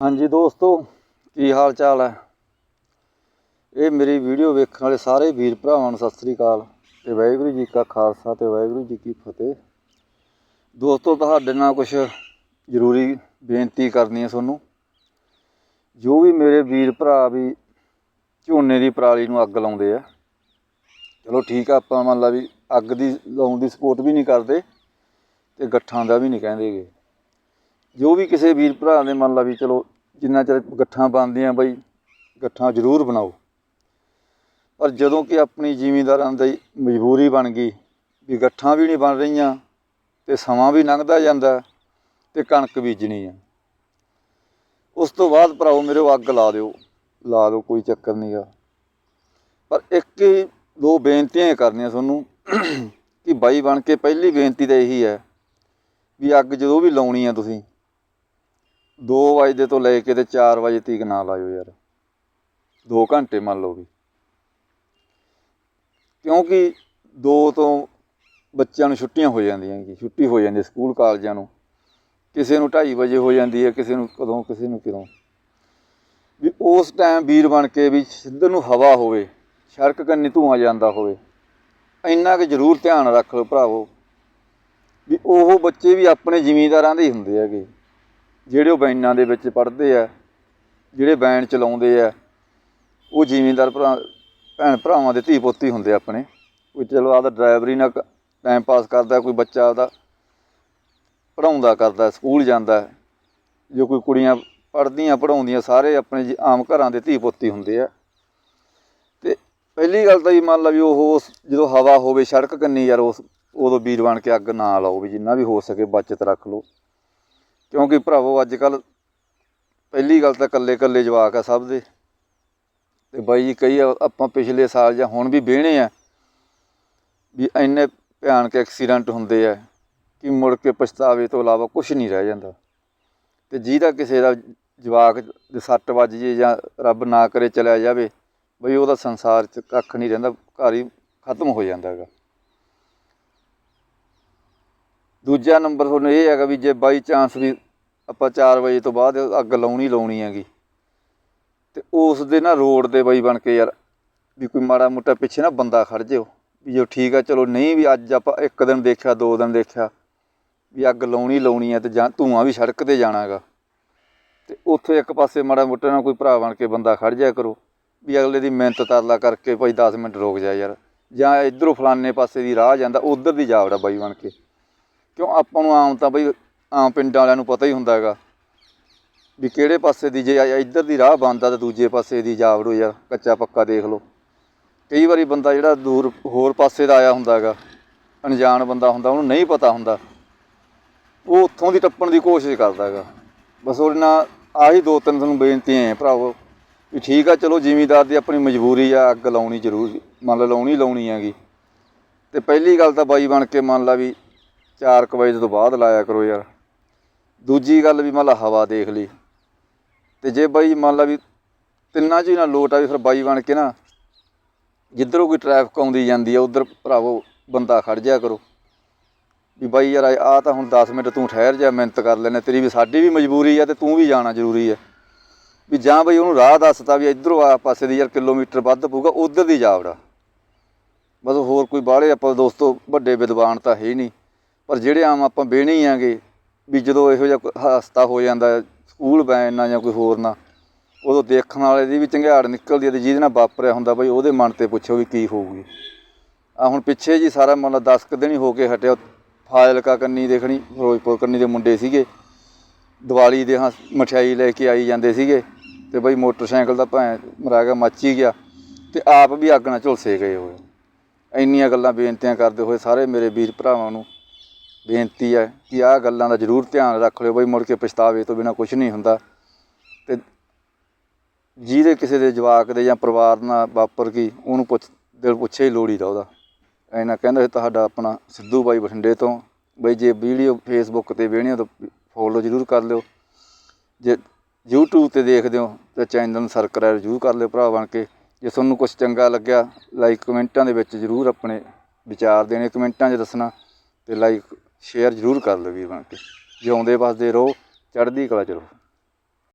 ਹਾਂਜੀ ਦੋਸਤੋ, ਕੀ ਹਾਲ ਚਾਲ ਹੈ? ਇਹ ਮੇਰੀ ਵੀਡੀਓ ਵੇਖਣ ਵਾਲੇ ਸਾਰੇ ਵੀਰ ਭਰਾਵਾਂ ਨੂੰ ਸਤਿ ਸ੍ਰੀ ਅਕਾਲ ਤੇ ਵਾਹਿਗੁਰੂ ਜੀ ਕਾ ਖਾਲਸਾ ਤੇ ਵਾਹਿਗੁਰੂ ਜੀ ਕੀ ਫਤਿਹ। ਦੋਸਤੋ, ਤੁਹਾਡੇ ਨਾਲ ਕੁਝ ਜ਼ਰੂਰੀ ਬੇਨਤੀ ਕਰਨੀ ਹੈ ਤੁਹਾਨੂੰ। ਜੋ ਵੀ ਮੇਰੇ ਵੀਰ ਭਰਾ ਵੀ ਝੋਨੇ ਦੀ ਪਰਾਲੀ ਨੂੰ ਅੱਗ ਲਾਉਂਦੇ ਆ, ਚਲੋ ਠੀਕ ਆ, ਆਪਾਂ ਮੰਨ ਲਾ ਵੀ ਅੱਗ ਦੀ ਲਾਉਣ ਦੀ ਸਪੋਰਟ ਵੀ ਨਹੀਂ ਕਰਦੇ ਤੇ ਗੱਠਾਂ ਦਾ ਵੀ ਨਹੀਂ ਕਹਿੰਦੇਗੇ ਜੋ ਵੀ ਕਿਸੇ ਵੀਰ ਭਰਾ ਨੇ ਮੰਨ ਲਾ ਵੀ ਚਲੋ ਜਿੰਨਾ ਚਿਰ ਗੱਠਾਂ ਬਣਦੀਆਂ ਬਈ, ਗੱਠਾਂ ਜ਼ਰੂਰ ਬਣਾਓ। ਪਰ ਜਦੋਂ ਕਿ ਆਪਣੀ ਜ਼ਿਮੀਂਦਾਰਾਂ ਦੀ ਮਜਬੂਰੀ ਬਣ ਗਈ ਵੀ ਗੱਠਾਂ ਵੀ ਨਹੀਂ ਬਣ ਰਹੀਆਂ ਤੇ ਸਮਾਂ ਵੀ ਲੰਘਦਾ ਜਾਂਦਾ ਤੇ ਕਣਕ ਬੀਜਣੀ ਆ। ਉਸ ਤੋਂ ਬਾਅਦ ਭਰਾਓ ਮੇਰੇ ਅੱਗ ਲਾ ਦਿਓ ਲਾ ਦਿਓ, ਕੋਈ ਚੱਕਰ ਨਹੀਂਗਾ ਪਰ ਇੱਕ ਹੀ ਦੋ ਬੇਨਤੀਆਂ ਕਰਨੀਆਂ ਤੁਹਾਨੂੰ ਕਿ ਬਾਈ ਬਣ ਕੇ ਪਹਿਲੀ ਬੇਨਤੀ ਤਾਂ ਇਹੀ ਹੈ ਵੀ ਅੱਗ ਜਦੋਂ ਵੀ ਲਾਉਣੀ ਆ ਤੁਸੀਂ 2 ਵਜੇ ਤੋਂ ਲੈ ਕੇ ਤੇ 4 ਵਜੇ ਤੀਕ ਨਾ ਲਾਇਓ ਯਾਰ। 2 ਘੰਟੇ ਮੰਨ ਲਓ ਵੀ। ਕਿਉਂਕਿ 2 ਤੋਂ ਬੱਚਿਆਂ ਨੂੰ ਛੁੱਟੀਆਂ ਹੋ ਜਾਂਦੀਆਂ ਕਿ ਛੁੱਟੀ ਹੋ ਜਾਂਦੀ ਹੈ ਸਕੂਲ ਕਾਲਜਾਂ ਨੂੰ। ਕਿਸੇ ਨੂੰ 2:30 ਵਜੇ ਹੋ ਜਾਂਦੀ ਹੈ, ਕਿਸੇ ਨੂੰ ਕਦੋਂ, ਕਿਸੇ ਨੂੰ ਕਿਦੋਂ। ਵੀ ਉਸ ਟਾਈਮ ਵੀਰ ਬਣ ਕੇ ਵੀ ਸਿੱਧਰ ਨੂੰ ਹਵਾ ਹੋਵੇ ਸੜਕ ਕੰਨੀ ਧੂਆਂ ਜਾਂਦਾ ਹੋਵੇ, ਇੰਨਾ ਕਿ ਜ਼ਰੂਰ ਧਿਆਨ ਰੱਖ ਲਓ ਭਰਾਵੋ। ਵੀ ਉਹ ਬੱਚੇ ਵੀ ਆਪਣੇ ਜ਼ਿਮੀਂਦਾਰਾਂ ਦੇ ਹੀ ਹੁੰਦੇ ਹੈਗੇ। ਜਿਹੜੇ ਉਹ ਵੈਨਾਂ ਦੇ ਵਿੱਚ ਪੜ੍ਹਦੇ ਆ, ਜਿਹੜੇ ਵੈਨ ਚਲਾਉਂਦੇ ਆ, ਉਹ ਜ਼ਿਮੀਂਦਾਰ ਭਰਾ, ਭੈਣ ਭਰਾਵਾਂ ਦੇ ਧੀ ਪੋਤੀ ਹੁੰਦੇ ਆਪਣੇ। ਕੋਈ ਚਲੋ ਆਪਦਾ ਡਰਾਈਵਰੀ ਨਾਲ ਟਾਈਮ ਪਾਸ ਕਰਦਾ, ਕੋਈ ਬੱਚਾ ਆਪਦਾ ਪੜਾਉਂਦਾ ਕਰਦਾ, ਸਕੂਲ ਜਾਂਦਾ, ਜੋ ਕੋਈ ਕੁੜੀਆਂ ਪੜ੍ਹਦੀਆਂ ਪੜਾਉਂਦੀਆਂ ਸਾਰੇ ਆਪਣੇ ਜੀ- ਆਮ ਘਰਾਂ ਦੇ ਧੀ ਪੋਤੀ ਹੁੰਦੇ ਆ। ਤੇ ਪਹਿਲੀ ਗੱਲ ਤਾਂ ਇਹ ਮੰਨ ਲਾ ਵੀ ਉਹ ਉਸ- ਜਦੋਂ ਹਵਾ ਹੋਵੇ, ਸੜਕ ਕੰਨੀ ਯਾਰ ਉਸ, ਉਦੋਂ ਵੀਰ ਬਣ ਕੇ ਅੱਗ ਨਾ ਲਾਓ ਵੀ ਜਿੰਨਾ ਵੀ ਹੋ ਸਕੇ ਬਚਤ ਰੱਖ ਲਓ। ਕਿਉਂਕਿ ਭਰਾਵੋ ਅੱਜ ਕੱਲ ਪਹਿਲੀ ਗੱਲ ਤਾਂ ਕੱਲੇ ਕੱਲੇ ਜਵਾਕ ਆ ਸਭ ਦੇ। ਤੇ ਬਾਈ ਜੀ, ਕਈ ਆਪਾਂ ਪਿਛਲੇ ਸਾਲ ਜਾਂ ਹੁਣ ਵੀ ਵਿਹਣੇ ਆ ਵੀ ਇੰਨੇ ਭਿਆਨਕ ਐਕਸੀਡੈਂਟ ਹੁੰਦੇ ਆ ਕਿ ਮੁੜ ਕੇ ਪਛਤਾਵੇ ਤੋਂ ਇਲਾਵਾ ਕੁਝ ਨਹੀਂ ਰਹਿ ਜਾਂਦਾ। ਤੇ ਜਿਹਦਾ ਕਿਸੇ ਦਾ ਜਵਾਕ ਦੇ ਸੱਟ ਵੱਜ ਜੇ ਜਾਂ ਰੱਬ ਨਾ ਕਰੇ ਚਲਿਆ ਜਾਵੇ, ਬਈ ਉਹਦਾ ਸੰਸਾਰ 'ਚ ਕੱਖ ਨਹੀਂ ਰਹਿੰਦਾ, ਘਰ ਹੀ ਖਤਮ ਹੋ ਜਾਂਦਾ ਹੈਗਾ। ਦੂਜਾ ਨੰਬਰ ਤੁਹਾਨੂੰ ਇਹ ਹੈਗਾ ਵੀ ਜੇ ਬਾਈ ਚਾਂਸ ਵੀ ਆਪਾਂ 4 ਵਜੇ ਤੋਂ ਬਾਅਦ ਅੱਗ ਲਾਉਣੀ ਲਾਉਣੀ ਹੈਗੀ। ਤੇ ਉਸ ਦੇ ਨਾ ਰੋਡ ਦੇ ਬਾਈ ਬਣ ਕੇ ਯਾਰ ਵੀ ਕੋਈ ਮਾੜਾ ਮੋਟਾ ਪਿੱਛੇ ਨਾ ਬੰਦਾ ਖੜ ਜਿਓ, ਵੀ ਜੋ ਠੀਕ ਆ, ਚਲੋ ਨਹੀਂ ਵੀ ਅੱਜ ਆਪਾਂ ਇੱਕ ਦਿਨ ਦੇਖਿਆ, ਦੋ ਦਿਨ ਦੇਖਿਆ, ਵੀ ਅੱਗ ਲਾਉਣੀ ਲਾਉਣੀ ਹੈ ਤੇ ਜਾਂ ਧੂਆਂ ਵੀ ਸੜਕ ਤੇ ਜਾਣਾਗਾ। ਤੇ ਉੱਥੇ ਇੱਕ ਪਾਸੇ ਮਾੜਾ ਮੋਟਾ ਨਾ ਕੋਈ ਭਰਾ ਬਣ ਕੇ ਬੰਦਾ ਖੜ ਜਾਇਆ ਕਰੋ, ਵੀ ਅਗਲੇ ਦੀ ਮਿਹਨਤ ਤਰਲਾ ਕਰਕੇ ਭਾਈ 10 ਮਿੰਟ ਰੁਕ ਜਾ ਯਾਰ। ਜਾਂ ਇਧਰੋਂ ਫਲਾਨੇ ਪਾਸੇ ਦੀ ਰਾਹ ਜਾਂਦਾ, ਉਧਰ ਦੀ ਜਾਵੜਾ ਬਾਈ ਬਣ ਕੇ। ਕਿਉਂ ਆਪਾਂ ਨੂੰ ਆਮ ਤਾਂ ਬਈ ਆਮ ਪਿੰਡਾਂ ਵਾਲਿਆਂ ਨੂੰ ਪਤਾ ਹੀ ਹੁੰਦਾ ਹੈਗਾ ਵੀ ਕਿਹੜੇ ਪਾਸੇ ਦੀ ਜੇ ਇੱਧਰ ਦੀ ਰਾਹ ਬੰਦਾ ਤਾਂ ਦੂਜੇ ਪਾਸੇ ਦੀ ਜਾਵੜੋ ਯਾਰ, ਕੱਚਾ ਪੱਕਾ ਦੇਖ ਲਓ। ਕਈ ਵਾਰੀ ਬੰਦਾ ਜਿਹੜਾ ਦੂਰ ਹੋਰ ਪਾਸੇ ਦਾ ਆਇਆ ਹੁੰਦਾ ਹੈਗਾ, ਅਣਜਾਣ ਬੰਦਾ ਹੁੰਦਾ, ਉਹਨੂੰ ਨਹੀਂ ਪਤਾ ਹੁੰਦਾ। ਉਹ ਉੱਥੋਂ ਦੀ ਟੱਪਣ ਦੀ ਕੋਸ਼ਿਸ਼ ਕਰਦਾ ਹੈਗਾ। ਬਸ ਉਹਦੇ ਨਾਲ ਆਹੀ ਦੋ ਤਿੰਨ ਤੁਹਾਨੂੰ ਬੇਨਤੀਆਂ ਹੈ ਭਰਾਵੋ ਵੀ ਠੀਕ ਆ, ਚਲੋ ਜ਼ਿਮੀਦਾਰ ਦੀ ਆਪਣੀ ਮਜਬੂਰੀ ਆ, ਅੱਗ ਲਾਉਣੀ ਜ਼ਰੂਰ, ਮੰਨ ਲਾ ਲਾਉਣੀ ਲਾਉਣੀ ਹੈਗੀ। ਤੇ ਪਹਿਲੀ ਗੱਲ ਤਾਂ ਬਾਈ ਬਣ ਕੇ ਮੰਨ ਲਾ ਵੀ 4 ਵਜੇ ਤੋਂ ਬਾਅਦ ਲਾਇਆ ਕਰੋ ਯਾਰ। ਦੂਜੀ ਗੱਲ ਵੀ ਮੰਨ ਲਾ ਹਵਾ ਦੇਖ ਲਈ। ਤੇ ਜੇ ਬਾਈ ਮੰਨ ਲਾ ਵੀ ਤਿੰਨਾਂ 'ਚ ਹੀ ਨਾ ਲੋਟ ਆ ਵੀ ਫਿਰ ਬਾਈ ਬਣ ਕੇ ਨਾ ਜਿੱਧਰੋਂ ਕੋਈ ਟ੍ਰੈਫਿਕ ਆਉਂਦੀ ਜਾਂਦੀ ਆ, ਉਧਰ ਭਰਾਵੋ ਬੰਦਾ ਖੜ ਜਾ ਕਰੋ। ਵੀ ਬਾਈ ਯਾਰ ਆ ਤਾਂ ਹੁਣ 10 ਮਿੰਟ ਤੂੰ ਠਹਿਰ ਜਾ, ਮਿਹਨਤ ਕਰ ਲੈਨੇ ਤੇਰੀ ਵੀ ਸਾਡੀ ਵੀ ਮਜਬੂਰੀ ਆ ਤੇ ਤੂੰ ਵੀ ਜਾਣਾ ਜ਼ਰੂਰੀ ਹੈ ਵੀ ਜਾਂ ਬਈ ਉਹਨੂੰ ਰਾਹ ਦੱਸਤਾ ਵੀ ਇਧਰੋਂ ਆ ਪਾਸੇ ਦੀ ਯਾਰ ਕਿਲੋਮੀਟਰ ਵੱਧ ਪਊਗਾ, ਉਧਰ ਦੀ ਜਾਵੜਾ ਬਸ ਹੋਰ ਕੋਈ ਬਾਹਲੇ ਆਪਾਂ ਦੋਸਤੋ, ਵੱਡੇ ਵਿਦਵਾਨ ਤਾਂ ਹੈ ਹੀ ਨਹੀਂ। ਪਰ ਜਿਹੜੇ ਆਮ ਆਪਾਂ ਬਹਿਣੇ ਹੀ ਆਂਗੇ ਵੀ ਜਦੋਂ ਇਹੋ ਜਿਹਾ ਹਾਸਤਾ ਹੋ ਜਾਂਦਾ, ਸਕੂਲ ਵੈਨ ਨਾਲ ਜਾਂ ਕੋਈ ਹੋਰ ਨਾਲ, ਉਦੋਂ ਦੇਖਣ ਵਾਲੇ ਦੀ ਵੀ ਚੰਗਿਆੜ ਨਿਕਲਦੀ ਹੈ ਤੇ ਜਿਹਦੇ ਨਾਲ ਵਾਪਰਿਆ ਹੁੰਦਾ ਬਈ ਉਹਦੇ ਮਨ ਤੇ ਪੁੱਛੋ ਵੀ ਕੀ ਹੋਊਗੀ। ਆ ਹੁਣ ਪਿੱਛੇ ਜੀ ਸਾਰਾ ਮੰਨ ਲਾ 10 ਕੁ ਦਿਨ ਹੀ ਹੋ ਕੇ ਹਟਿਆ, ਫਾਜ਼ਿਲਕਾ ਕੰਨੀ ਦੇਖਣੀ, ਫਿਰੋਜ਼ਪੁਰ ਕੰਨੀ ਦੇ ਮੁੰਡੇ ਸੀਗੇ। ਦੀਵਾਲੀ ਦੇ ਹਾਂ ਮਠਿਆਈ ਲੈ ਕੇ ਆਈ ਜਾਂਦੇ ਸੀਗੇ ਤੇ ਬਈ ਮੋਟਰਸਾਈਕਲ ਦਾ ਭੈਂ ਮਰਾ ਗਿਆ ਮੱਚ ਹੀ ਗਿਆ ਤੇ ਆਪ ਵੀ ਅੱਗ ਨਾਲ ਝੁਲਸੇ ਗਏ ਹੋਏ। ਇੰਨੀਆਂ ਗੱਲਾਂ ਬੇਨਤੀਆਂ ਕਰਦੇ ਹੋਏ ਸਾਰੇ ਮੇਰੇ ਵੀਰ ਭਰਾਵਾਂ ਨੂੰ ਬੇਨਤੀ ਹੈ ਕਿ ਆਹ ਗੱਲਾਂ ਦਾ ਜ਼ਰੂਰ ਧਿਆਨ ਰੱਖ ਲਿਓ ਬਈ, ਮੁੜ ਕੇ ਪਛਤਾਵੇ ਤੋਂ ਬਿਨਾ ਕੁਝ ਨਹੀਂ ਹੁੰਦਾ। ਤੇ ਜਿਹਦੇ ਕਿਸੇ ਦੇ ਜਵਾਕ ਦੇ ਜਾਂ ਪਰਿਵਾਰ ਨਾਲ ਵਾਪਰ ਗਈ, ਉਹਨੂੰ ਪੁੱਛ, ਦਿਲ ਪੁੱਛੇ ਹੀ ਲੋੜੀ ਦਾ ਉਹਦਾ। ਐਨਾ ਕਹਿੰਦਾ ਸੀ ਤੁਹਾਡਾ ਆਪਣਾ ਸਿੱਧੂ ਬਾਈ ਬਠਿੰਡੇ ਤੋਂ, ਬਈ ਜੇ ਵੀਡੀਓ ਫੇਸਬੁੱਕ ਤੇ ਵੇਖਣੀ ਹੋ ਤਾਂ ਫੋਲੋ ਜ਼ਰੂਰ ਕਰ ਲਿਓ। ਜੇ YouTube ਤੇ ਦੇਖਦੇ ਹੋ ਤਾਂ ਚੈਨਲ ਨੂੰ ਸਬਸਕ੍ਰਾਈਬ ਜ਼ਰੂਰ ਕਰ ਲਿਓ ਭਰਾ ਬਣ ਕੇ। ਜੇ ਤੁਹਾਨੂੰ ਕੁਝ ਚੰਗਾ ਲੱਗਿਆ ਲਾਈਕ ਕਮੈਂਟਾਂ ਦੇ ਵਿੱਚ ਜ਼ਰੂਰ ਆਪਣੇ ਵਿਚਾਰ ਦੇਣੇ, ਕਮੈਂਟਾਂ 'ਚ ਦੱਸਣਾ ਤੇ ਲਾਈਕ ਸ਼ੇਅਰ ਜ਼ਰੂਰ ਕਰ ਲਿਓ ਵੀਰ ਬਣ ਕੇ। ਜਿਉਂਦੇ ਵਸਦੇ ਰਹੋ ਚੜ੍ਹਦੀ ਕਲਾ ਚ ਰਹੋ।